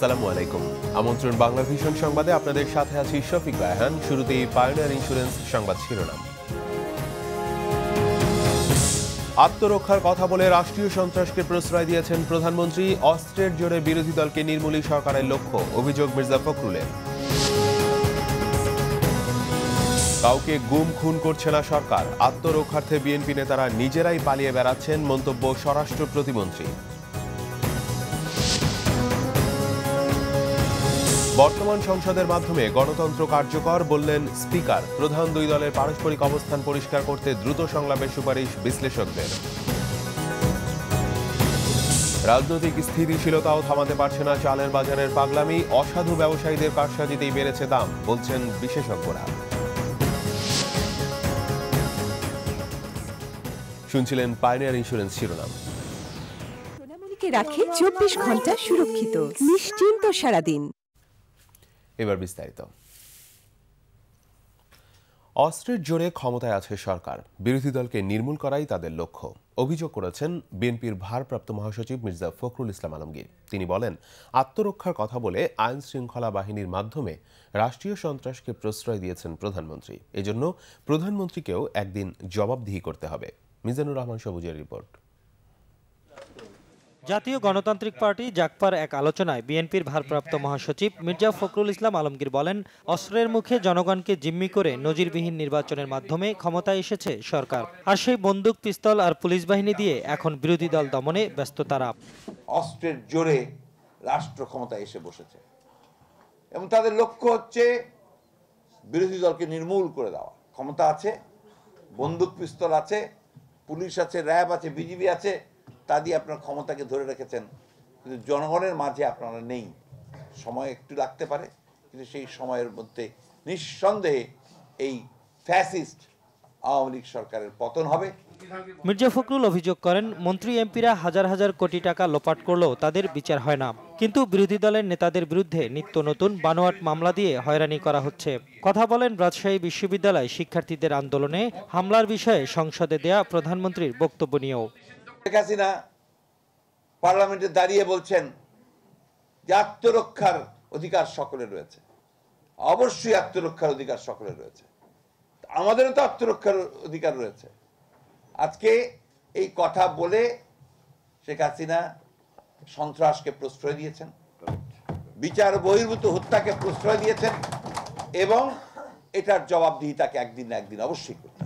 Assalamualaikum. আমন্ত্রণ Bangla vision সংবাদে। আপনাদের সাথে আছি শফিক রায়হান। শুরুতেই পায়োনিয়ার ইন্স্যুরেন্স সংবাদ শিরোনাম। আত্মরক্ষার কথা বলে রাষ্ট্রীয় সন্ত্রাসকে প্রশ্রয় দিয়েছেন প্রধানমন্ত্রী। অস্ত্রের জোরে বিরোধী দলকে নির্মূলই সরকারের লক্ষ্য, অভিযোগ মির্জা ফখরুলের। কাউকে গুম খুন করছে না সরকার। আত্মরক্ষার্থে বিএনপি নেতারা নিজেরাই পালিয়ে বেড়াচ্ছেন মন্তব্য স্বরাষ্ট্র প্রতিমন্ত্রী। বর্তমান সংসদের মাধ্যমে গণতন্ত্র কার্যকর বললেন স্পিকার। প্রধান দুই দলের পারস্পরিক অবস্থান পরিষ্কার করতে দ্রুত সংলাপের সুপারিশ বিশ্লেষকদের। রাজনৈতিক স্থিতিশীলতাও থামাতে পারছে না চালের বাজারের পাগলামি, অসাধু ব্যবসায়ীদের কারসাজিতেই বেড়েছে দাম, বলছেন বিশেষজ্ঞরা। শুনছিলেন পাইনিয়ার ইন্স্যুরেন্স শিরোনাম। রাখে চব্বিশ ঘণ্টা সুরক্ষিত, নিশ্চিন্ত সারাদিন। এবার বিস্তারিত। অস্ত্রের জোরে ক্ষমতায় আছে সরকার। বিরোধী দলকে নির্মূল করাই তাদের লক্ষ্য। অভিযোগ করেছেন বিএনপির ভারপ্রাপ্ত মহাসচিব মির্জা ফখরুল ইসলাম আলমগীর। তিনি বলেন, আত্মরক্ষার কথা বলে আইন শৃঙ্খলা বাহিনীর মাধ্যমে রাষ্ট্রীয় সন্ত্রাসকে প্রশ্রয় দিয়েছেন প্রধানমন্ত্রী। এজন্য প্রধানমন্ত্রীকেও একদিন জবাবদিহি করতে হবে। মিজানুর রহমান সবুজের রিপোর্ট। জাতীয় গণতান্ত্রিক পার্টি জাকপার এক আলোচনায় বিএনপির ভারপ্রাপ্ত মহাসচিব মির্জা ফখরুল ইসলাম আলমগীর বলেন, অস্ত্রের মুখে জনগণকে জিম্মি করে নজিরবিহীন নির্বাচনের মাধ্যমে ক্ষমতায় এসেছে সরকার। আর সেই বন্দুক, পিস্তল আর পুলিশ বাহিনী দিয়ে এখন বিরোধী দল দমনে ব্যস্ত তারা। অস্ত্রের জোরে রাষ্ট্র ক্ষমতায় এসে বসেছে। এবং তাদের লক্ষ্য হচ্ছে বিরোধী দলকে নির্মূল করে দেওয়া। ক্ষমতা আছে, বন্দুক, পিস্তল আছে, পুলিশ আছে, র্যাব আছে, বিজিবি আছে তা দিয়ে আপনার ক্ষমতাকে ধরে রেখেছেন। কিন্তু জনগণের মাঝে আপনারা নেই। সময় একটু লাগতে পারে, কিন্তু সেই সময়ের মধ্যে নিঃসন্দেহে এই ফ্যাসিস্ট আওয়ামী লীগ সরকারের পতন হবে। মির্জা ফখরুল অভিযোগ করেন, মন্ত্রী এমপিরা হাজার হাজার কোটি টাকা লোপাট করলেও তাদের বিচার হয় না। কিন্তু বিরোধী দলের নেতাদের বিরুদ্ধে নিত্য নতুন বানোয়াট মামলা দিয়ে হয়রানি করা হচ্ছে। কথা বলেন রাজশাহী বিশ্ববিদ্যালয় শিক্ষার্থীদের আন্দোলনে হামলার বিষয়ে সংসদে দেয়া প্রধানমন্ত্রীর বক্তব্য নিয়েও। শেখ হাসিনা পার্লামেন্টে দাঁড়িয়ে বলছেন যে আত্মরক্ষার অধিকার সকলের রয়েছে। অবশ্যই আত্মরক্ষার অধিকার সকলের রয়েছে। আমাদেরও তো আত্মরক্ষার অধিকার রয়েছে। আজকে এই কথা বলে শেখ হাসিনা সন্ত্রাসকে প্রশ্রয় দিয়েছেন, বিচার বহির্ভূত হত্যাকে প্রশ্রয় দিয়েছেন এবং এটার জবাবদিহি তাকে একদিন না একদিন অবশ্যই হবে।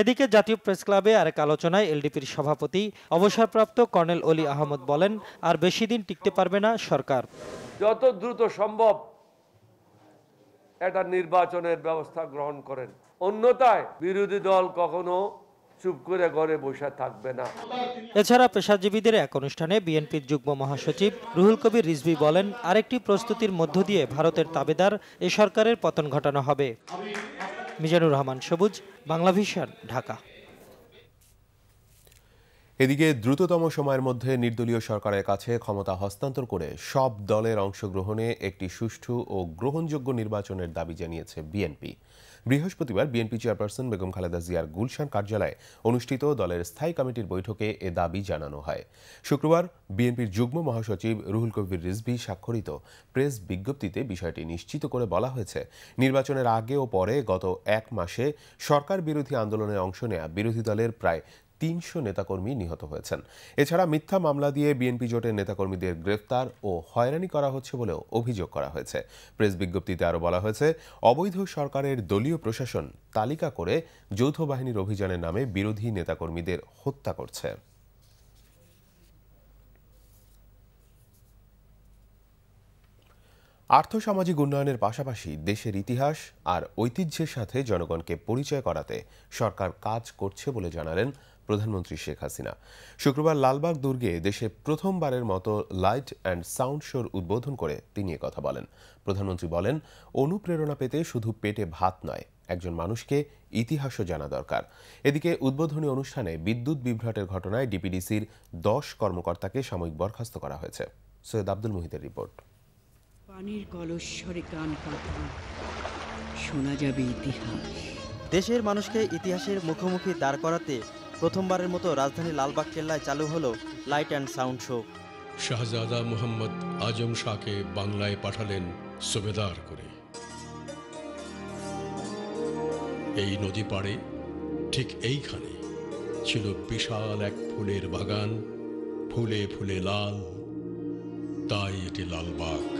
এদিকে জাতীয় প্রেস ক্লাবে আরেক আলোচনায় এলডিপির সভাপতি, অবসরপ্রাপ্ত কর্নেল অলি আহমদ বলেন, আর বেশি দিন টিকতে পারবে না সরকার। যত দ্রুত সম্ভব একটা নির্বাচনের ব্যবস্থা গ্রহণ করেন। অন্যথায় বিরোধী দল কখনো চুপ করে ঘরে বসে থাকবে না। এছাড়া পেশাজীবীদের এক অনুষ্ঠানে বিএনপির যুগ্ম মহাসচিব রুহুল কবির রিজভি বলেন, আরেকটি প্রস্তুতির মধ্য দিয়ে ভারতের তাবেদার এ সরকারের পতন ঘটানো হবে। মিজানুর রহমান, সবুজ, বাংলাভিশন, ঢাকা। এদিকে দ্রুততম সময়ের মধ্যে নির্দলীয় সরকারের কাছে ক্ষমতা হস্তান্তর করে সব দলের অংশগ্রহণে একটি সুষ্ঠু ও গ্রহণযোগ্য নির্বাচনের দাবি জানিয়েছে বিএনপি। বৃহস্পতিবার বিএনপি চেয়ারপারসন বেগম খালেদা জিয়ার গুলশান কার্যালয়ে অনুষ্ঠিত দলের স্থায়ী কমিটির বৈঠকে এ দাবি জানানো হয়। শুক্রবার বিএনপির যুগ্ম মহাসচিব রুহুল কবির রিজভি স্বাক্ষরিত প্রেস বিজ্ঞপ্তিতে বিষয়টি নিশ্চিত করে বলা হয়েছে, নির্বাচনের আগে ও পরে গত এক মাসে সরকার বিরোধী আন্দোলনে অংশ নেয়া বিরোধী দলের প্রায় তিনশো নেতাকর্মী নিহত হয়েছেন। এছাড়া মিথ্যা মামলা দিয়ে বিএনপি জোটের নেতাকর্মীদের গ্রেফতার ও হয়রানি করা হচ্ছে বলেও অভিযোগ করা হয়েছে। প্রেস বিজ্ঞপ্তিতে আরও বলা হয়েছে, অবৈধ সরকারের দলীয় প্রশাসন তালিকা করে যৌথ বাহিনীর অভিযানের নামে বিরোধী নেতাকর্মীদের হত্যা করছে। আর্থসামাজিক উন্নয়নের পাশাপাশি দেশের ইতিহাস আর ঐতিহ্যের সাথে জনগণকে পরিচয় করাতে সরকার কাজ করছে বলে জানালেন প্রধানমন্ত্রী শেখ হাসিনা। শুক্রবার লালবাগ দুর্গে দেশে প্রথমবারের মতো লাইট অ্যান্ড সাউন্ড শোর উদ্বোধন করে তিনি কথা বলেন। প্রধানমন্ত্রী বলেন অনুপ্রেরণা পেতে শুধু পেটে ভাত নয় একজন মানুষকে ইতিহাসও জানা দরকার। এদিকে উদ্বোধনী অনুষ্ঠানে বিদ্যুৎ বিভ্রাটের ঘটনায় ডিপিডিসির দশ কর্মকর্তাকে সাময়িক বরখাস্ত করা হয়েছে। সৈয়দ আব্দুল মুহিতের রিপোর্ট। পানির কলস্বরে পাতা শোনা যাবে ইতিহাস। দেশের মানুষকে ইতিহাসের মুখোমুখি দাঁড় করাতে প্রথমবারের মতো রাজধানী লালবাগ কেল্লায় চালু হলো লাইট অ্যান্ড সাউন্ড শো। শাহজাদা মোহাম্মদ আজম শাহকে বাংলায় পাঠালেন সুবেদার করে। এই নদী পাড়ে ঠিক এইখানে ছিল বিশাল এক ফুলের বাগান, ফুলে ফুলে লাল, তাই এটি লালবাগ।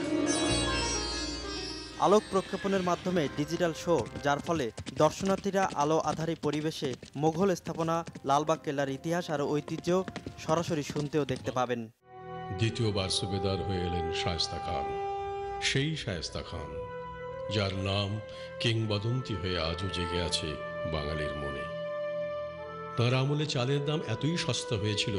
আলোক প্রক্ষেপণের মাধ্যমে ডিজিটাল শো, যার ফলে দর্শনার্থীরা আলো আধারী পরিবেশে মোঘল স্থাপনা, লালবাগ কেল্লার ইতিহাস আর ঐতিহ্য সরাসরি শুনতেও দেখতে পাবেন। দ্বিতীয়বার সুবেদার হয়ে এলেন শায়স্তা খান। সেই শায়স্তা খান, যার নাম কিংবদন্তি হয়ে আজও জেগে আছে বাঙালির মনে। তার আমলে চালের দাম এতই সস্তা হয়েছিল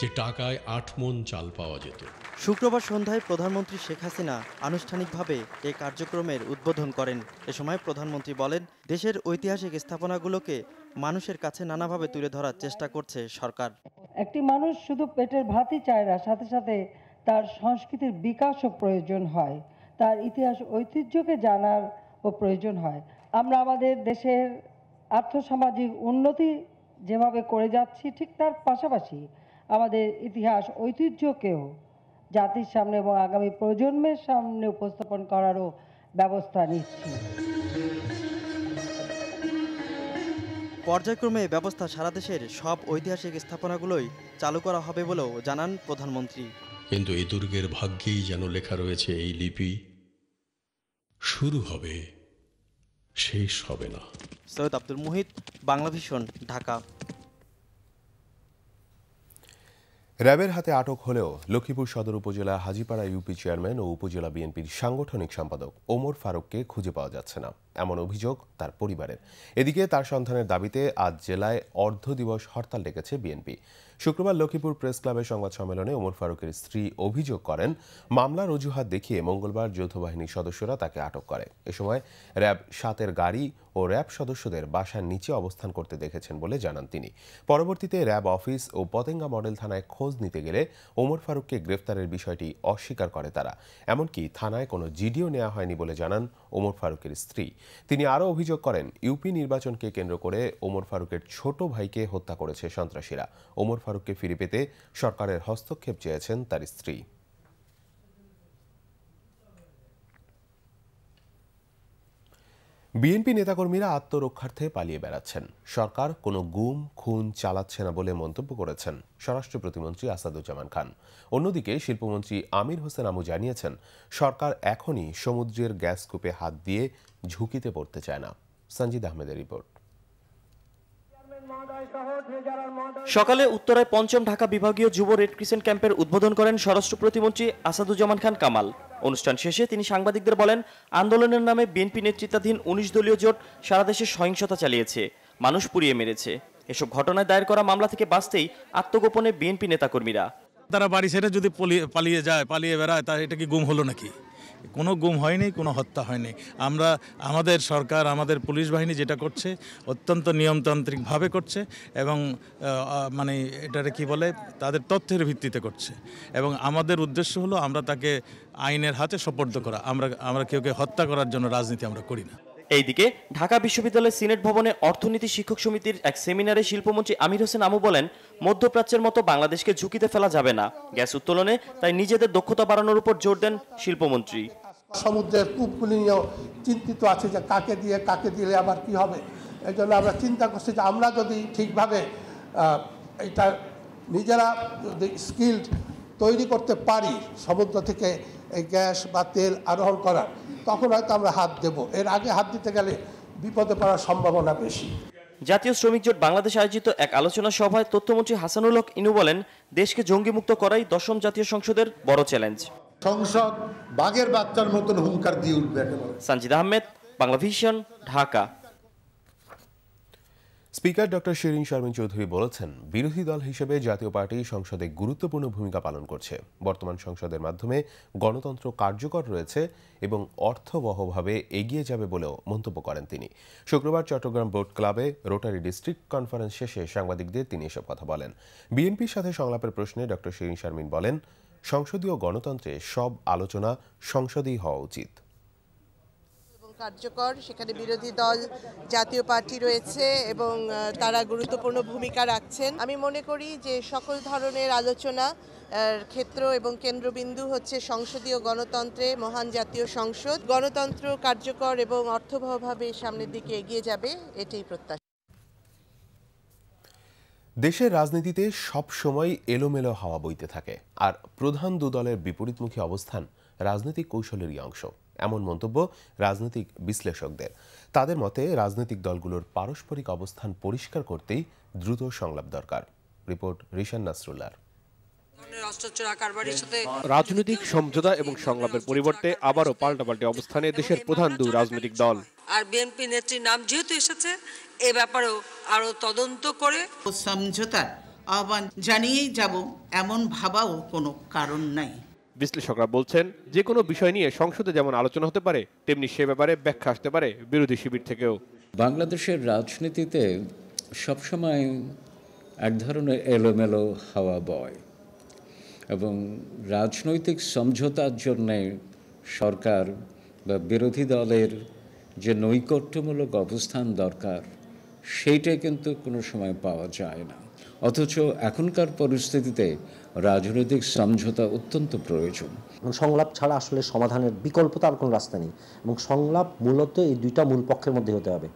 যে টাকায় আট মন চাল পাওয়া যেত। শুক্রবার সন্ধ্যায় প্রধানমন্ত্রী শেখ হাসিনা আনুষ্ঠানিকভাবে এই কার্যক্রমের উদ্বোধন করেন। এ সময় প্রধানমন্ত্রী বলেন দেশের ঐতিহাসিক স্থাপনাগুলোকে মানুষের কাছে নানাভাবে তুলে ধরার চেষ্টা করছে সরকার। একটি মানুষ শুধু পেটের ভাতই চায় না সাথে সাথে তার সংস্কৃতির বিকাশও প্রয়োজন হয়। তার ইতিহাস ঐতিহ্যকে জানার ও প্রয়োজন হয়। আমরা আমাদের দেশের আর্থসামাজিক উন্নতি যেভাবে করে যাচ্ছি ঠিক তার পাশাপাশি আমাদের ইতিহাস ঐতিহ্যকেও জাতির সামনে এবং আগামী প্রজন্মের সামনে উপস্থাপন করারও ব্যবস্থা নিচ্ছি। পর্যায়ক্রমে ব্যবস্থা সারা দেশের সব ঐতিহাসিক স্থাপনাগুলোই চালু করা হবে বলেও জানান প্রধানমন্ত্রী। কিন্তু এই দুর্গের ভাগ্যেই যেন লেখা রয়েছে এই লিপি শুরু হবে শেষ হবে না। সৈয়দ আব্দুল মুহিত বাংলা ভিশন ঢাকা। র্যাবের হাতে আটক হলেও লক্ষ্মীপুর সদর উপজেলা হাজিপাড়া ইউপি চেয়ারম্যান ও উপজেলা বিএনপির সাংগঠনিক সম্পাদক ওমর ফারুককে খুঁজে পাওয়া যাচ্ছে না। এমন অভিযোগ তার পরিবারের। এদিকে তার সন্ধানের দাবিতে আজ জেলায় অর্ধ দিবস হরতাল ডেকেছে বিএনপি। শুক্রবার লক্ষ্মীপুর প্রেস ক্লাবের সংবাদ সম্মেলনে ওমর ফারুকের স্ত্রী অভিযোগ করেন, মামলার অজুহাত দেখিয়ে মঙ্গলবার যৌথ বাহিনীর সদস্যরা তাকে আটক করে। এ সময় র্যাব সাতের গাড়ি ও র্যাব সদস্যদের বাসার নিচে অবস্থান করতে দেখেছেন বলে জানান তিনি। পরবর্তীতে র্যাব অফিস ও পতেঙ্গা মডেল থানায় খোঁজ নিতে গেলে ওমর ফারুককে গ্রেফতারের বিষয়টি অস্বীকার করে তারা। এমনকি থানায় কোনো জিডিও নেওয়া হয়নি বলে জানান ওমর ফারুকের স্ত্রী। তিনি আরও অভিযোগ করেন, ইউপি নির্বাচনকে কেন্দ্র করে ওমর ফারুকের ছোট ভাইকে হত্যা করেছে সন্ত্রাসীরা। ওমর ফারুককে ফিরে পেতে সরকারের হস্তক্ষেপ চেয়েছেন তার স্ত্রী। বিএনপি নেতাকর্মীরা আত্মরক্ষার্থে পালিয়ে বেড়াচ্ছেন। সরকার কোনো গুম, খুন চালাচ্ছে না বলে মন্তব্য করেছেন স্বরাষ্ট্র প্রতিমন্ত্রী আসাদুজ্জামান খান। অন্যদিকে শিল্পমন্ত্রী আমির হোসেন আমু জানিয়েছেন, সরকার এখনই সমুদ্রের গ্যাস কূপে হাত দিয়ে ঝুঁকিতে পড়তে চায় না। সঞ্জিদ আহমেদের রিপোর্ট। সকালে উত্তরায় পঞ্চম ঢাকা বিভাগীয় যুব রেড ক্রিসেন্ট ক্যাম্পের উদ্বোধন করেন স্বরাষ্ট্র প্রতিমন্ত্রী আসাদুজ্জামান খান কামাল। অনুষ্ঠান শেষে তিনি সাংবাদিকদের বলেন, আন্দোলনের নামে বিএনপি নেতৃত্বাধীন উনিশ দলীয় জোট সারা দেশে সহিংসতা চালিয়েছে, মানুষ পুড়িয়ে মেরেছে। এসব ঘটনায় দায়ের করা মামলা থেকে বাঁচতেই আত্মগোপনে বিএনপি নেতাকর্মীরা। তারা বাড়ি ছেড়ে যদি পালিয়ে যায়, পালিয়ে বেড়ায়, তা এটা কি গুম হলো নাকি? কোনো গুম হয়নি, কোনো হত্যা হয়নি। আমরা, আমাদের সরকার, আমাদের পুলিশ বাহিনী যেটা করছে, অত্যন্ত নিয়মতান্ত্রিকভাবে করছে এবং মানে এটারে কি বলে, তাদের তথ্যের ভিত্তিতে করছে। এবং আমাদের উদ্দেশ্য হলো আমরা তাকে আইনের হাতে সোপর্দ করা। আমরা আমরা কেউ কেউ হত্যা করার জন্য রাজনীতি আমরা করি না। এইদিকে, ঢাকা বিশ্ববিদ্যালয়ের সিনেট ভবনে অর্থনীতি শিক্ষক সমিতির এক সেমিনারে শিল্পমন্ত্রী আমির হোসেন আমু বলেন, মধ্যপ্রাচ্যের মতো বাংলাদেশকে ঝুঁকিতে ফেলা যাবে না। গ্যাস উত্তোলনে তাই নিজেদের দক্ষতা বাড়ানোর উপর জোর দেন শিল্পমন্ত্রী। সমুদ্রের কূপগুলি নিয়েও চিন্তিত আছে যে কাকে দিয়ে, কাকে দিলে আবার কি হবে। এই জন্য আমরা চিন্তা করছি যে আমরা যদি ঠিকভাবে এটা নিজেরা যদি স্কিল্ড তৈরি করতে পারি সমুদ্র থেকে এই গ্যাস বা তেল আরোহণ করার তখন হয়তো আমরা হাত দেব। এর আগে হাত দিতে গেলে বিপদে পড়ার সম্ভাবনা বেশি। জাতীয় শ্রমিক জোট বাংলাদেশ আয়োজিত এক আলোচনা সভায় তথ্যমন্ত্রী হাসানুল হক ইনু বলেন দেশকে জঙ্গিমুক্ত করাই দশম জাতীয় সংসদের বড় চ্যালেঞ্জ। সংসদ বাঘের বাচ্চার মতন হুঙ্কার দিয়ে উঠবে সানজিদ আহমেদ বাংলাভিশন ঢাকা। স্পিকার ডক্টর শিরিন শর্মিন চৌধুরী বলেছেন, বিরোধী দল হিসেবে জাতীয় পার্টি সংসদে গুরুত্বপূর্ণ ভূমিকা পালন করছে। বর্তমান সংসদের মাধ্যমে গণতন্ত্র কার্যকর রয়েছে এবং অর্থবহভাবে এগিয়ে যাবে বলেও মন্তব্য করেন তিনি। শুক্রবার চট্টগ্রাম বোর্ড ক্লাবে রোটারি ডিস্ট্রিক্ট কনফারেন্স শেষে সাংবাদিকদের তিনি এসব কথা বলেন। বিএনপির সাথে সংলাপের প্রশ্নে ডক্টর শিরিন শারমিন বলেন, সংসদীয় গণতন্ত্রে সব আলোচনা সংসদেই হওয়া উচিত। কার্যকর। সেখানে বিরোধী দল, জাতীয় পার্টি রয়েছে এবং তারা গুরুত্বপূর্ণ ভূমিকা রাখছেন। আমি মনে করি যে সকল ধরনের আলোচনা ক্ষেত্র এবং কেন্দ্রবিন্দু হচ্ছে সংসদীয় গণতন্ত্রে মহান জাতীয় সংসদ। গণতন্ত্র কার্যকর এবং অর্থবহভাবে সামনের দিকে এগিয়ে যাবে, এটাই প্রত্যাশা। দেশের রাজনীতিতে সব সময় এলোমেলো হাওয়া বইতে থাকে। আর প্রধান দু দলের বিপরীতমুখী অবস্থান রাজনৈতিক কৌশলেরই অংশ। এমন মন্তব্য রাজনৈতিক বিশ্লেষকদের। তাদের মতে রাজনৈতিক দলগুলোর পারস্পরিক অবস্থান পরিষ্কার করতেই দ্রুত সংলাপ দরকার। রিপোর্ট রিশান নাসরুল্লার রাজনৈতিক সমঝোতা এবং সংলাপের পরিবর্তে আবারও পাল্টাপাল্টি অবস্থানে দেশের প্রধান দু রাজনৈতিক দল। আর বিএনপি নেত্রীর নাম যেহেতু এসেছে এ ব্যাপারেও আরও তদন্ত করে সমঝোতার আহ্বান জানিয়েই যাব এমন ভাবাও কোনো কারণ নাই। বিশ্লেষকরা বলছেন যে কোনো বিষয় নিয়ে সংসদে যেমন আলোচনা হতে পারে, তেমনি সে ব্যাপারে ব্যাখ্যা আসতে পারে বিরোধী শিবির থেকেও। বাংলাদেশের রাজনীতিতে সবসময় এক ধরনের এলোমেলো হাওয়া বয় এবং রাজনৈতিক সমঝোতার জন্যে সরকার বা বিরোধী দলের যে নৈকট্যমূলক অবস্থান দরকার সেইটা কিন্তু কোনো সময় পাওয়া যায় না। অথচ এখনকার পরিস্থিতিতে রাজনৈতিক সমঝোতা অত্যন্ত প্রয়োজন। এবং সংলাপ ছাড়া আসলে সমাধানের বিকল্প তার কোনো রাস্তা নেই। এবং সংলাপ মূলত এই দুইটা মূল পক্ষের মধ্যে হতে হবে।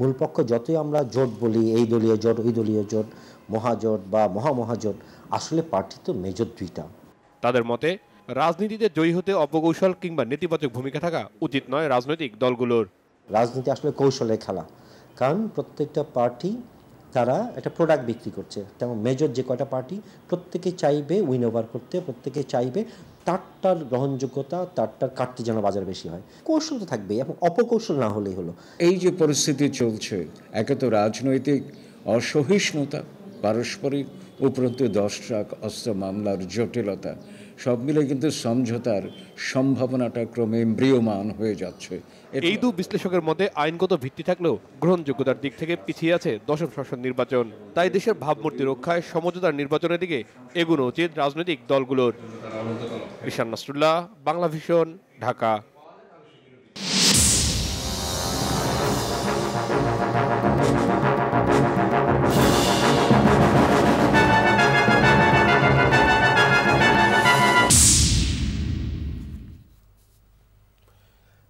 মূল পক্ষ যতই আমরা জোট বলি এই দলীয় জোট ওই দলীয় জোট মহাজোট বা মহামহাজোট আসলে পার্টি তো মেজর দুইটা। তাদের মতে রাজনীতিতে জয়ী হতে অপকৌশল কিংবা নেতিবাচক ভূমিকা থাকা উচিত নয় রাজনৈতিক দলগুলোর। রাজনীতি আসলে কৌশলের খেলা। কারণ প্রত্যেকটা পার্টি তারা একটা প্রোডাক্ট বিক্রি করছে। তেমন মেজর যে কয়টা পার্টি প্রত্যেকে চাইবে উইন ওভার করতে প্রত্যেকে চাইবে তারটার গ্রহণযোগ্যতা, তারটার কাটতে যেন বাজার বেশি হয়। কৌশল তো থাকবেই এবং অপকৌশল না হলেই হলো। এই যে পরিস্থিতি চলছে, একে তো রাজনৈতিক অসহিষ্ণুতা, পারস্পরিক উপরন্তু দশ ট্রাক অস্ত্র মামলার জটিলতা সব মিলে কিন্তু সমঝোতার সম্ভাবনাটা ক্রমে ম্রিয়মান হয়ে যাচ্ছে। এই দু বিশ্লেষকের মধ্যে আইনগত ভিত্তি থাকলেও গ্রহণযোগ্যতার দিক থেকে পিছিয়ে আছে দশম সংসদ নির্বাচন। তাই দেশের ভাবমূর্তি রক্ষায় সমঝোতার নির্বাচনের দিকে এগুনো উচিত রাজনৈতিক দলগুলোর। ঈশান নাসরুল্লাহ, বাংলা ভিশন, ঢাকা।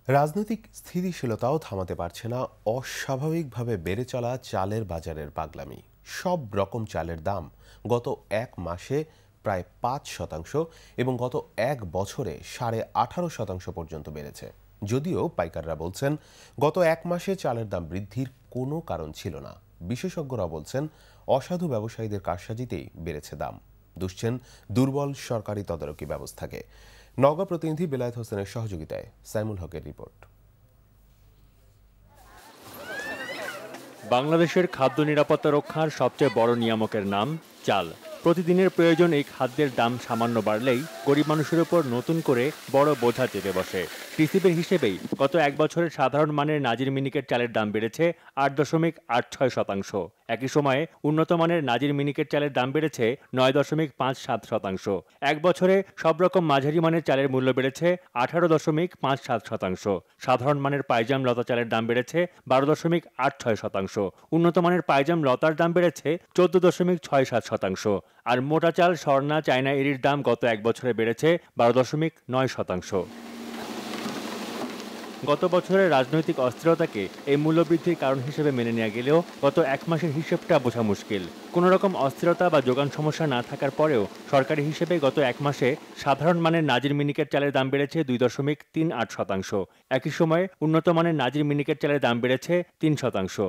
রাজনৈতিক স্থিতিশীলতাও থামাতে পারছে না, অস্বাভাবিকভাবে বেড়ে চলা চালের বাজারের পাগলামি। সব রকম চালের দাম গত এক মাসে প্রায় পাঁচ শতাংশ এবং গত এক বছরে সাড়ে আঠারো শতাংশ পর্যন্ত বেড়েছে। যদিও পাইকাররা বলছেন, গত এক মাসে চালের দাম বৃদ্ধির কোনো কারণ ছিল না। বিশেষজ্ঞরা বলছেন, অসাধু ব্যবসায়ীদের কারসাজিতেই বেড়েছে দাম। দুষছেন দুর্বল সরকারি তদারকি ব্যবস্থাকে। নওগাঁ প্রতিনিধি বেলায়েত হোসেনের সহযোগিতায় সাইমুল হকের রিপোর্ট। বাংলাদেশের খাদ্য নিরাপত্তা রক্ষার সবচেয়ে বড় নিয়ামকের নাম চাল। প্রতিদিনের প্রয়োজন এই খাদ্যের দাম সামান্য বাড়লেই গরিব মানুষের উপর নতুন করে বড় বোঝা চেপে বসে। টিসিবির হিসেবেই গত এক বছরের সাধারণ মানের নাজির মিনিকেট চালের দাম বেড়েছে আট দশমিক আট ছয় শতাংশ। একই সময়ে উন্নত মানের নাজির মিনিকেট চালের দাম বেড়েছে নয় দশমিক পাঁচ সাত শতাংশ। এক বছরে সব রকম মাঝারি মানের চালের মূল্য বেড়েছে আঠারো দশমিক পাঁচ সাত শতাংশ। সাধারণ মানের পাইজাম লতা চালের দাম বেড়েছে বারো দশমিক আট ছয় শতাংশ। উন্নত মানের পাইজাম লতার দাম বেড়েছে চোদ্দ দশমিক ছয় সাত শতাংশ। আর মোটা চাল, স্বর্ণা, চায়না এরির দাম গত এক বছরে বেড়েছে বারো দশমিক নয় শতাংশ। গত বছরের রাজনৈতিক অস্থিরতাকে এই মূল্যবৃদ্ধির কারণ হিসেবে মেনে নেওয়া গেলেও গত এক মাসের হিসেবটা বোঝা মুশকিল। কোনো রকম অস্থিরতা বা যোগান সমস্যা না থাকার পরেও সরকারি হিসেবে গত এক মাসে সাধারণ মানের নাজির মিনিকেট চালের দাম বেড়েছে দুই দশমিক তিন আট শতাংশ। একই সময়ে উন্নত মানের নাজির মিনিকেট চালের দাম বেড়েছে তিন শতাংশ।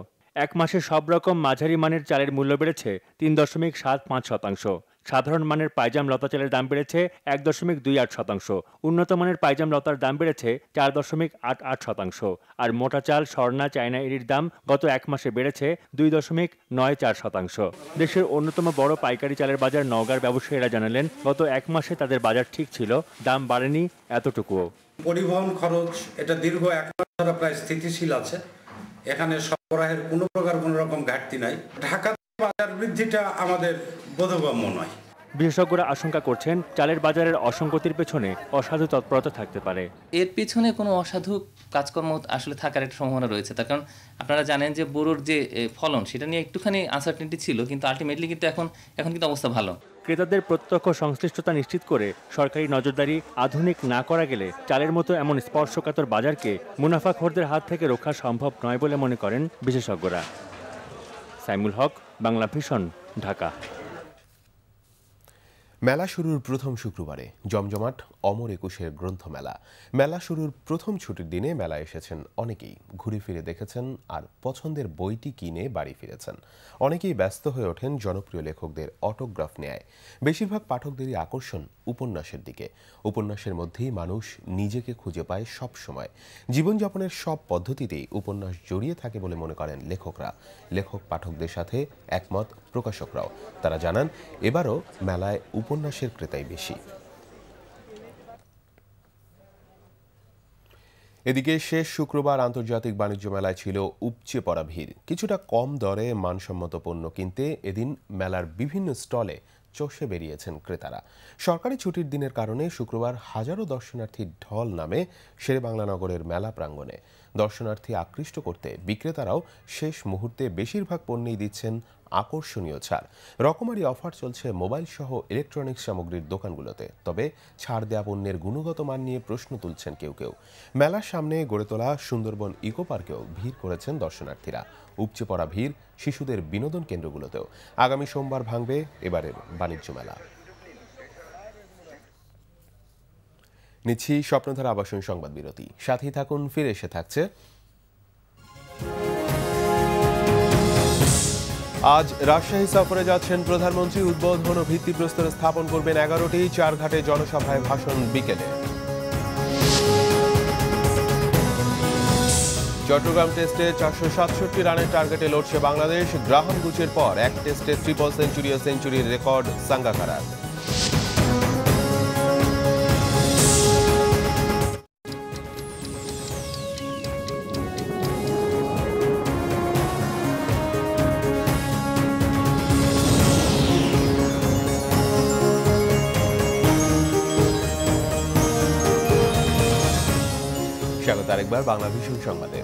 এক মাসে সব রকম মাঝারি মানের চালের মূল্য বেড়েছে তিন দশমিক সাত পাঁচ শতাংশ। সাধারণ মানের পাইজাম লতা চালের দাম বেড়েছে এক দশমিক দুই আট শতাংশ। উন্নত মানের পাইজাম লতার দাম বেড়েছে চার দশমিক আট আট শতাংশ। আর মোটা চাল, স্বর্ণা, চায়না এরির দাম গত এক মাসে বেড়েছে দুই দশমিক নয় চার শতাংশ। দেশের অন্যতম বড় পাইকারি চালের বাজার নওগাঁর ব্যবসায়ীরা জানালেন, গত এক মাসে তাদের বাজার ঠিক ছিল, দাম বাড়েনি এতটুকুও। পরিবহন খরচ, এটা দীর্ঘ এক মাস ধরে প্রায় স্থিতিশীল আছে। এখানে সরবরাহের কোনো প্রকার কোনো রকম ঘাটতি নাই। ঢাকা বাজার বৃদ্ধিটা আমাদের বোধগম্য নয়। বিশেষজ্ঞরা আশঙ্কা করছেন চালের বাজারের অসঙ্গতির পেছনে অসাধু তৎপরতা থাকতে পারে। এর পিছনে কোনো অসাধু কাজকর্ম আসলে থাকার একটা সম্ভাবনা রয়েছে। তার কারণ আপনারা জানেন যে বোরোর যে ফলন সেটা নিয়ে একটুখানি আনসার্টেনিটি ছিল কিন্তু আলটিমেটলি কিন্তু এখন এখন কিন্তু অবস্থা ভালো। ক্রেতাদের প্রত্যক্ষ সংশ্লিষ্টতা নিশ্চিত করে সরকারি নজরদারি আধুনিক না করা গেলে চালের মতো এমন স্পর্শকাতর বাজারকে মুনাফাখোরদের হাত থেকে রক্ষা সম্ভব নয় বলে মনে করেন বিশেষজ্ঞরা। সাইমুল হক, বাংলা ভীষণ ঢাকা। মেলা শুরুর প্রথম শুক্রবারে জমজমাট অমর একুশের গ্রন্থমেলা। মেলা শুরুর প্রথম ছুটির দিনে মেলা এসেছেন অনেকেই। ঘুরে ফিরে দেখেছেন আর পছন্দের বইটি কিনে বাড়ি ফিরেছেন। অনেকেই ব্যস্ত হয়ে ওঠেন জনপ্রিয় লেখকদের অটোগ্রাফ নেয় বেশিরভাগ পাঠকদেরই আকর্ষণ উপন্যাসের দিকে। উপন্যাসের মধ্যেই মানুষ নিজেকে খুঁজে পায় সব সময় জীবনযাপনের সব পদ্ধতিতেই উপন্যাস জড়িয়ে থাকে বলে মনে করেন লেখকরা। লেখক পাঠকদের সাথে একমত প্রকাশকরাও। তারা জানান, এবারও মেলায় উপন্যাসের ক্রেতাই বেশি। এদিকে শেষ শুক্রবার আন্তর্জাতিক বাণিজ্য মেলায় ছিল উপচে পড়া ভিড়। কিছুটা কম দরে মানসম্মত পণ্য কিনতে এদিন মেলার বিভিন্ন স্টলে চষে বেরিয়েছেন ক্রেতারা। সরকারি ছুটির দিনের কারণে শুক্রবার হাজারো দর্শনার্থীর ঢল নামে শেরে বাংলা নগরের মেলা প্রাঙ্গণে। দর্শনার্থী আকৃষ্ট করতে বিক্রেতারাও শেষ মুহূর্তে বেশিরভাগ পণ্যেই দিচ্ছেন আকর্ষণীয় ছাড়। রকমারি অফার চলছে মোবাইল সহ ইলেকট্রনিক্স সামগ্রীর দোকানগুলোতে। তবে ছাড় দেওয়া পণ্যের গুণগত মান নিয়ে প্রশ্ন তুলছেন কেউ কেউ। মেলার সামনে গড়ে তোলা সুন্দরবন ইকো পার্কেও ভিড় করেছেন দর্শনার্থীরা। উপচে পড়া ভিড় শিশুদের বিনোদন কেন্দ্রগুলোতেও। আগামী সোমবার ভাঙবে এবারের বাণিজ্য মেলা। নিচ্ছি স্বপ্নধারা আবাসন সংবাদ বিরতি। সাথেই থাকুন, ফিরে এসে থাকছে আজ রাজশাহী সফরে যাচ্ছেন প্রধানমন্ত্রী। উদ্বোধন ও ভিত্তিপ্রস্তর স্থাপন করবেন এগারোটি, চারঘাটে জনসভায় ভাষণ বিকেলে। চট্টগ্রাম টেস্টে চারশো সাতষট্টি রানের টার্গেটে লড়ছে বাংলাদেশ। গ্রাহাম গুচের পর এক টেস্টে ট্রিপল সেঞ্চুরি ও সেঞ্চুরির রেকর্ড সাঙ্গাকারার। স্বাগত আরেকবার বাংলা ভীষণ সংবাদে।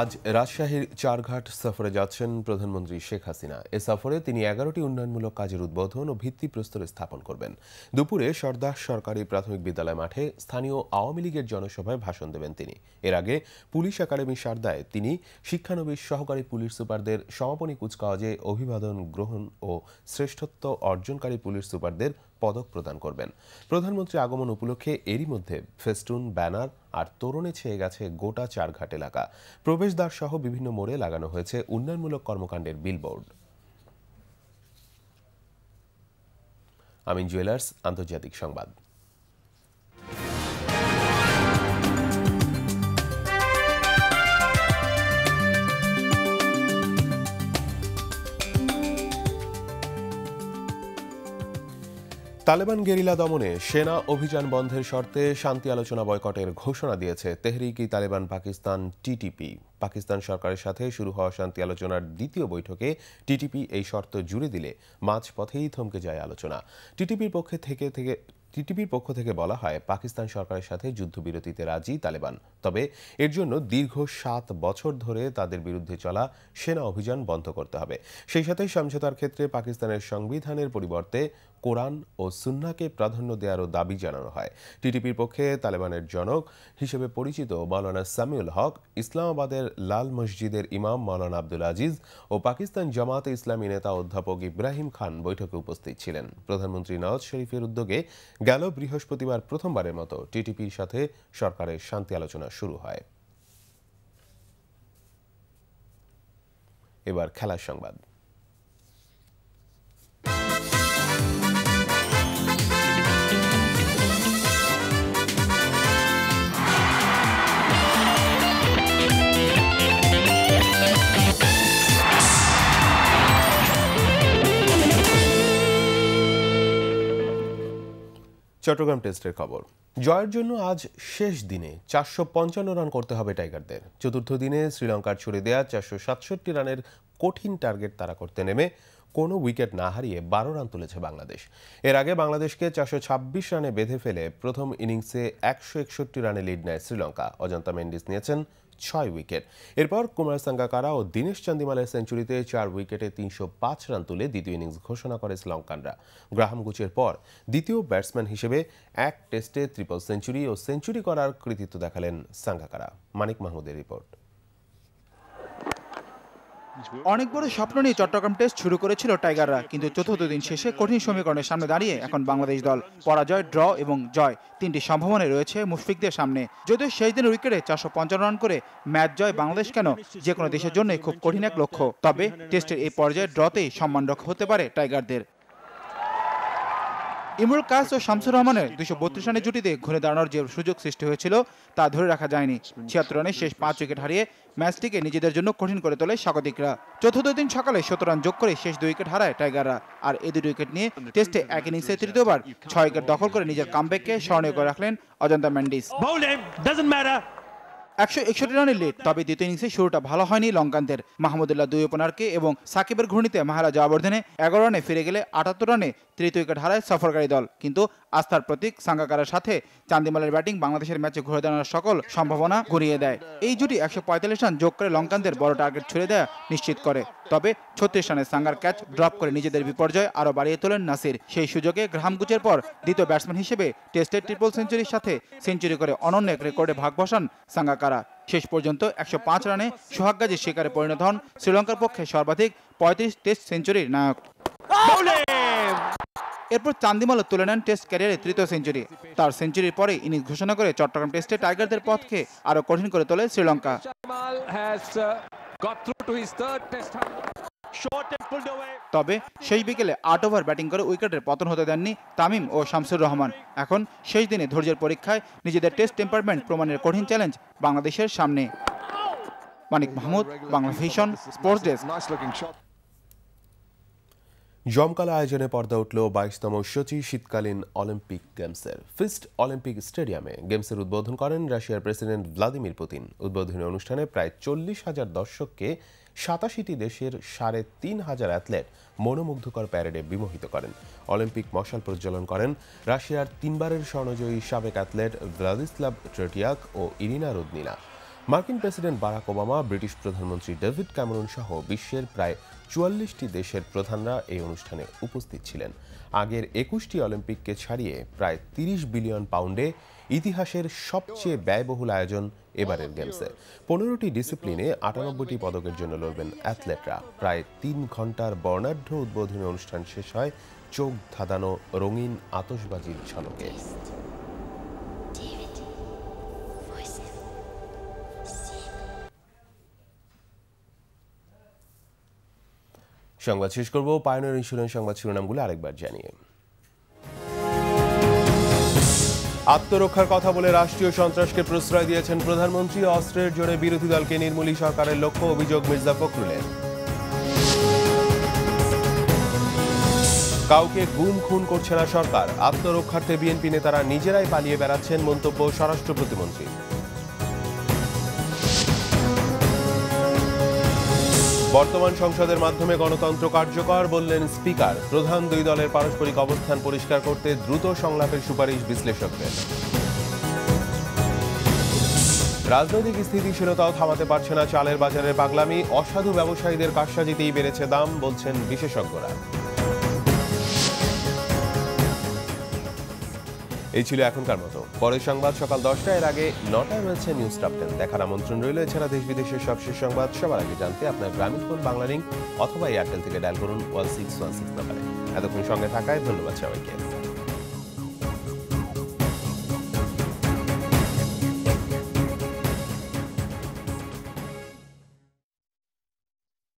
আজ রাজশাহীর চারঘাট সফরে যাচ্ছেন প্রধানমন্ত্রী শেখ হাসিনা। এ সফরে তিনি এগারোটি উন্নয়নমূলক কাজের উদ্বোধন ও ভিত্তিপ্রস্তর স্থাপন করবেন। দুপুরে সর্দার সরকারি প্রাথমিক বিদ্যালয় মাঠে স্থানীয় আওয়ামী লীগের জনসভায় ভাষণ দেবেন তিনি। এর আগে পুলিশ একাডেমি সারদায় তিনি শিক্ষানবিশ সহকারী পুলিশ সুপারদের সমাপনী কুচকাওয়াজে অভিবাদন গ্রহণ ও শ্রেষ্ঠত্ব অর্জনকারী পুলিশ সুপারদের পদক প্রদান করবেন। প্রধানমন্ত্রী আগমন উপলক্ষে এরই মধ্যে ফেস্টুন, ব্যানার আর তোরণে ছেয়ে গেছে গোটা চারঘাট এলাকা। প্রবেশদ্বার সহ বিভিন্ন মোড়ে লাগানো হয়েছে উন্নয়নমূলক কর্মকাণ্ডের বিলবোর্ড আমিন জুয়েলার্স, আন্তর্জাতিক সংবাদ। তালেবান গেরিলা দমনে সেনা অভিযান বন্ধের শর্তে শান্তি আলোচনা বয়কটের ঘোষণা দিয়েছে তেহরিকি তালেবান পাকিস্তান টিটিপি। পাকিস্তান সরকারের সাথে শুরু হওয়া শান্তি আলোচনার দ্বিতীয় বৈঠকে টিটিপি এই শর্ত জুড়ে দিলে মাঝপথেই থমকে যায় আলোচনা। টিটিপির পক্ষে থেকে থেকে, টিটিপির পক্ষ থেকে বলা হয়, পাকিস্তান সরকারের সাথে যুদ্ধবিরতিতে রাজি তালেবান। তবে এর জন্য দীর্ঘ সাত বছর ধরে তাদের বিরুদ্ধে চলা সেনা অভিযান বন্ধ করতে হবে। সেই সাথে সমঝোতার ক্ষেত্রে পাকিস্তানের সংবিধানের পরিবর্তে কোরআন ও সুন্নাকে প্রাধান্য দেওয়ারও দাবি জানানো হয়। টিটিপির পক্ষে তালেবানের জনক হিসেবে পরিচিত মাওলানা সামিউল হক, ইসলামাবাদের লাল মসজিদের ইমাম মাওলানা আব্দুল আজিজ ও পাকিস্তান জামাতে ইসলামী নেতা অধ্যাপক ইব্রাহিম খান বৈঠকে উপস্থিত ছিলেন। প্রধানমন্ত্রী নওয়াজ শরীফের উদ্যোগে গেল বৃহস্পতিবার প্রথমবারের মতো টিটিপির সাথে সরকারের শান্তি আলোচনা শুরু হয়। এবার খেলার সংবাদ। চট্টগ্রাম টেস্টের খবর। জয়ের জন্য আজ শেষ দিনে চারশো পঞ্চান্ন রান করতে হবে টাইগারদের। চতুর্থ দিনে শ্রীলঙ্কার ছুড়ে দেয়া চারশো সাতষট্টি রানের কঠিন টার্গেট তারা করতে নেমে কোনো উইকেট না হারিয়ে বারো রান তুলেছে বাংলাদেশ। এর আগে বাংলাদেশকে চারশো ছাব্বিশ রানে বেঁধে ফেলে প্রথম ইনিংসে একশো একষট্টি রানে লিড নেয় শ্রীলঙ্কা। অজন্তা মেন্ডিস নিয়েছেন ছয় উইকেট। এরপর কুমার সাঙ্গাকারা ও দীনেশ চান্দিমালের সেঞ্চুরিতে চার উইকেটে তিনশো পাঁচ রান তুলে দ্বিতীয় ইনিংস ঘোষণা করে শ্রীলঙ্কানরা। গ্রাহাম গুচের পর দ্বিতীয় ব্যাটসম্যান হিসেবে এক টেস্টে ট্রিপল সেঞ্চুরি ও সেঞ্চুরি করার কৃতিত্ব দেখালেন সাঙ্গাকারা। মানিক মাহমুদের রিপোর্ট। অনেক বড় স্বপ্ন নিয়ে চট্টগ্রাম টেস্ট শুরু করেছিল টাইগাররা, কিন্তু চতুর্থ দিন শেষে কঠিন সমীকরণের সামনে দাঁড়িয়ে এখন বাংলাদেশ দল পরাজয়, ড্র এবং জয় তিনটি সম্ভাবনা রয়েছে মুশফিকদের সামনে। যদিও শেষ দিনের উইকেটে চারশো পঞ্চান্ন রান করে ম্যাচ জয় বাংলাদেশ কেন, যে কোনো দেশের জন্যই খুব কঠিন এক লক্ষ্য। তবে টেস্টের এই পর্যায়ে ড্রতেই সম্মান রক্ষা হতে পারে টাইগারদের। ইমরুল কাস ও শামসুর রহমানের দুশো বত্রিশ রানের জুটিতে ঘুরে দাঁড়ানোর যে সুযোগ সৃষ্টি হয়েছিল, তা ধরে রাখা যায়নি। ছিয়াত্তর রানে শেষ পাঁচ উইকেট হারিয়ে ম্যাচটিকে নিজেদের জন্য কঠিন করে তোলে স্বাগতিকরা। চতুর্থ দিন সকালে সতেরো রান যোগ করে শেষ দুই উইকেট হারায় টাইগাররা। আর এই দুটি উইকেট নিয়ে টেস্টে এক ইনিংসে তৃতীয়বার ছয় উইকেট দখল করে নিজের কামব্যাককে স্মরণীয় করে রাখলেন অজন্তা ম্যান্ডিস। একশো একষট্টি রানের লিড তবে দ্বিতীয় ইনিংসে শুরুটা ভালো হয়নি লঙ্কানদের। মাহমুদুল্লাহ দুই ওপেনারকে এবং সাকিবের ঘূর্ণিতে মাহারা জয়াবর্ধনে এগারো রানে ফিরে গেলে আটাত্তর রানে তৃতীয় উইকেট হারায় সফরকারী দল। কিন্তু আস্থার প্রতীক সাঙ্গাকারের সাথে চান্দিমালের ব্যাটিং বাংলাদেশের ম্যাচে ঘুরে দাঁড়ানোর সকল সম্ভাবনা ঘুরিয়ে দেয়। এই জুটি একশো পঁয়তাল্লিশ রান যোগ করে লঙ্কানদের বড় টার্গেট ছুড়ে দেয়া নিশ্চিত করে। তবে ছত্রিশ রানে সাঙ্গার ক্যাচ ড্রপ করে নিজেদের বিপর্যয় আরও বাড়িয়ে তোলেন নাসির। সেই সুযোগে গ্রাহাম গুচের পর দ্বিতীয় ব্যাটসম্যান হিসেবে টেস্টের ট্রিপল সেঞ্চুরির সাথে সেঞ্চুরি করে অনন্য এক রেকর্ডে ভাগ বসান সাঙ্গাকারা। শেষ পর্যন্ত একশো পাঁচ রানে সোহাগ গাজীর শিকারে পরিণত হন শ্রীলঙ্কার পক্ষে সর্বাধিক পঁয়ত্রিশ টেস্ট সেঞ্চুরির নায়ক। এরপর চান্দিমালও তুলে নেন টেস্ট ক্যারিয়ারের তৃতীয় সেঞ্চুরি। তার সেঞ্চুরির পরে ইনিংস ঘোষণা করে চট্টগ্রাম টেস্টে টাইগারদের পথকে আরও কঠিন করে তোলে শ্রীলঙ্কা। তবে শেষ বিকেলে আট ওভার ব্যাটিং করে উইকেটের পতন হতে দেননি তামিম ও শামসুর রহমান। এখন শেষ দিনে ধৈর্যের পরীক্ষায় নিজেদের টেস্ট টেম্পারমেন্ট প্রমাণের কঠিন চ্যালেঞ্জ বাংলাদেশের সামনে। Manik Mahmud Bangla vision sports desk. জমকালা আয়োজনে পর্দা উঠল বাইশতম সচি শীতকালীন অলিম্পিক গেমসের। ফিস্ট অলিম্পিক স্টেডিয়ামে গেমসের উদ্বোধন করেন রাশিয়ার প্রেসিডেন্ট ভ্লাদিমির পুতিন। উদ্বোধনী অনুষ্ঠানে প্রায় চল্লিশ হাজার দর্শককে সাতাশিটি দেশের সাড়ে তিন হাজার অ্যাথলেট মনোমুগ্ধকর প্যারেডে বিমোহিত করেন। অলিম্পিক মশাল প্রজ্বলন করেন রাশিয়ার তিনবারের স্বর্ণজয়ী সাবেক অ্যাথলেট ভ্লাদিস্লাভ ট্রেটিয়াক ও ইরিনা রুদনিনা। মার্কিন প্রেসিডেন্ট বারাক ওবামা, ব্রিটিশ প্রধানমন্ত্রী ডেভিড ক্যামেরন সহ বিশ্বের প্রায় চুয়াল্লিশটি দেশের প্রধানরা এই অনুষ্ঠানে উপস্থিত ছিলেন। আগের একুশটি অলিম্পিককে ছাড়িয়ে প্রায় তিরিশ বিলিয়ন পাউন্ডে ইতিহাসের সবচেয়ে ব্যয়বহুল আয়োজন এবারের গেমসে। পনেরোটি ডিসিপ্লিনে আটানব্বইটি পদকের জন্য লড়বেন অ্যাথলেটরা। প্রায় তিন ঘণ্টার বর্ণাঢ্য উদ্বোধনী অনুষ্ঠান শেষ হয় চোখ ধাঁধানো রঙিন আতসবাজির ঝলকে। সংবাদ শেষ করব পায়নের ইন্স্যুরেন্স সংবাদ শিরোনামগুলো আরেকবার জানিয়ে। আত্মরক্ষার কথা বলে রাষ্ট্রীয় সন্ত্রাসকে প্রশ্রয় দিয়েছেন প্রধানমন্ত্রী। অস্ত্রের জোরে বিরোধী দলকে নির্মূলী সরকারের লক্ষ্য, অভিযোগ মির্জা ফখরুলের। কাউকে গুম খুন করছে না সরকার। আত্মরক্ষার্থে বিএনপি নেতারা নিজেরাই পালিয়ে বেড়াচ্ছেন মন্তব্য স্বরাষ্ট্র প্রতিমন্ত্রী। বর্তমান সংসদের মাধ্যমে গণতন্ত্র কার্যকর বললেন স্পিকার। প্রধান দুই দলের পারস্পরিক অবস্থান পরিষ্কার করতে দ্রুত সংলাপের সুপারিশ বিশ্লেষকদের। রাজনৈতিক স্থিতিশীলতাও থামাতে পারছে না চালের বাজারের পাগলামি। অসাধু ব্যবসায়ীদের কারসাজিতেই বেড়েছে দাম, বলছেন বিশেষজ্ঞরা। এই ছিল এখনকার মতো। পরের সংবাদ সকাল দশটা, এর আগে নটায় রয়েছে নিউজ টাপটেন দেখার আমন্ত্রণ রইল এছাড়া দেশ বিদেশের সবশেষ সংবাদ সবার আগে জানতে আপনার গ্রামীণ ফোন, বাংলা লিঙ্ক অথবা এয়ারটেল থেকে ডায়াল করুন ওয়ান সিক্স ওয়ান সিক্স নাম্বারে এতক্ষণ সঙ্গে থাকায় ধন্যবাদ সবাইকে।